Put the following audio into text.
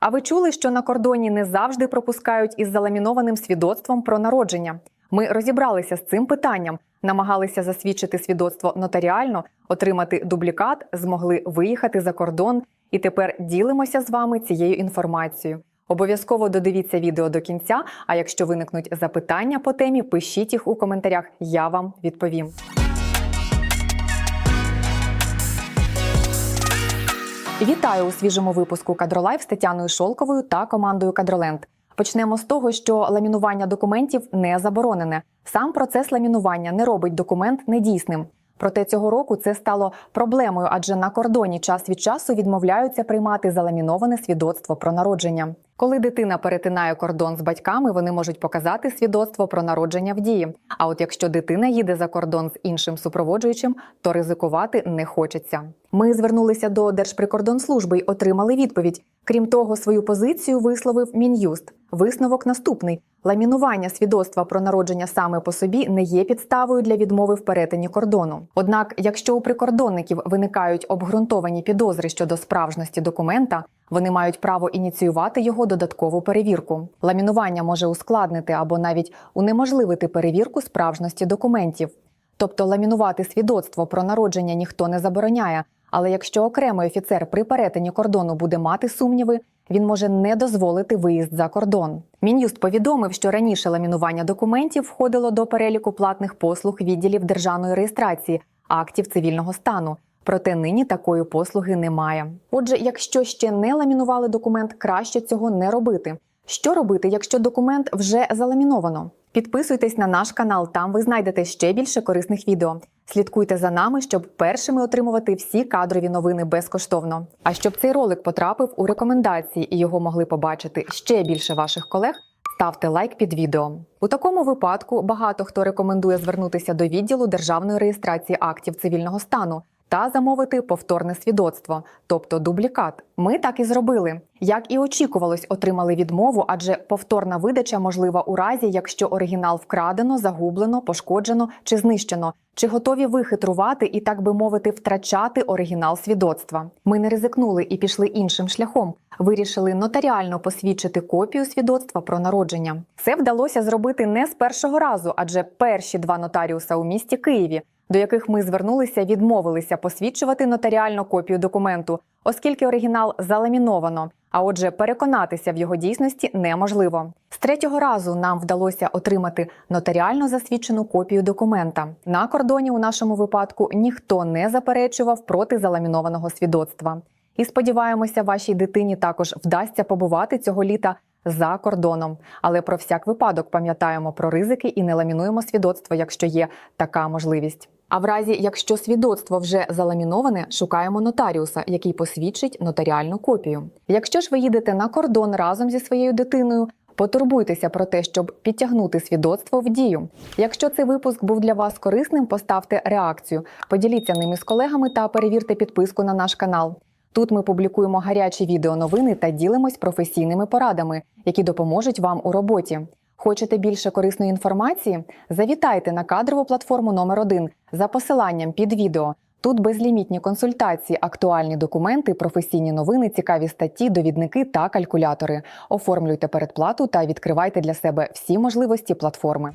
А ви чули, що на кордоні не завжди пропускають із заламінованим свідоцтвом про народження? Ми розібралися з цим питанням, намагалися засвідчити свідоцтво нотаріально, отримати дублікат, змогли виїхати за кордон і тепер ділимося з вами цією інформацією. Обов'язково додивіться відео до кінця. А якщо виникнуть запитання по темі, пишіть їх у коментарях. Я вам відповім. Вітаю у свіжому випуску Кадролайф з Тетяною Шолковою та командою Кадроленд. Почнемо з того, що ламінування документів не заборонене. Сам процес ламінування не робить документ недійсним. Проте цього року це стало проблемою, адже на кордоні час від часу відмовляються приймати заламіноване свідоцтво про народження. Коли дитина перетинає кордон з батьками, вони можуть показати свідоцтво про народження в дії. А от якщо дитина їде за кордон з іншим супроводжуючим, то ризикувати не хочеться. Ми звернулися до Держприкордонслужби й отримали відповідь. Крім того, свою позицію висловив Мін'юст. Висновок наступний: ламінування свідоцтва про народження саме по собі не є підставою для відмови в перетині кордону. Однак, якщо у прикордонників виникають обґрунтовані підозри щодо справжності документа, вони мають право ініціювати його додаткову перевірку. Ламінування може ускладнити або навіть унеможливити перевірку справжності документів. Тобто ламінувати свідоцтво про народження ніхто не забороняє. Але якщо окремий офіцер при перетині кордону буде мати сумніви, він може не дозволити виїзд за кордон. Мін'юст повідомив, що раніше ламінування документів входило до переліку платних послуг відділів державної реєстрації актів цивільного стану. Проте нині такої послуги немає. Отже, якщо ще не ламінували документ, краще цього не робити. Що робити, якщо документ вже заламіновано? Підписуйтесь на наш канал, там ви знайдете ще більше корисних відео. Слідкуйте за нами, щоб першими отримувати всі кадрові новини безкоштовно. А щоб цей ролик потрапив у рекомендації і його могли побачити ще більше ваших колег. Ставте лайк під відео. У такому випадку багато хто рекомендує звернутися до відділу державної реєстрації актів цивільного стану та замовити повторне свідоцтво, тобто дублікат. Ми так і зробили. Як і очікувалось, отримали відмову, адже повторна видача можлива у разі, якщо оригінал вкрадено, загублено, пошкоджено чи знищено. Чи готові ви хитрувати і, так би мовити, втрачати оригінал свідоцтва? Ми не ризикнули і пішли іншим шляхом. Вирішили нотаріально посвідчити копію свідоцтва про народження. Це вдалося зробити не з першого разу, адже перші два нотаріуса у місті Києві, до яких ми звернулися, відмовилися посвідчувати нотаріальну копію документу, оскільки оригінал заламіновано. А отже, переконатися в його дійсності неможливо. З третього разу нам вдалося отримати нотаріально засвідчену копію документа. На кордоні у нашому випадку ніхто не заперечував проти заламінованого свідоцтва. І сподіваємося, вашій дитині також вдасться побувати цього літа за кордоном. Але про всяк випадок пам'ятаємо про ризики і не ламінуємо свідоцтво, якщо є така можливість. А в разі, якщо свідоцтво вже заламіноване, шукаємо нотаріуса, який посвідчить нотаріальну копію. Якщо ж ви їдете на кордон разом зі своєю дитиною, потурбуйтеся про те, щоб підтягнути свідоцтво в дію. Якщо цей випуск був для вас корисним, поставте реакцію, поділіться ними з колегами та перевірте підписку на наш канал. Тут ми публікуємо гарячі відеоновини та ділимось професійними порадами, які допоможуть вам у роботі. Хочете більше корисної інформації? Завітайте на кадрову платформу номер 1 за посиланням під відео. Тут безлімітні консультації, актуальні документи, професійні новини, цікаві статті, довідники та калькулятори. Оформлюйте передплату та відкривайте для себе всі можливості платформи.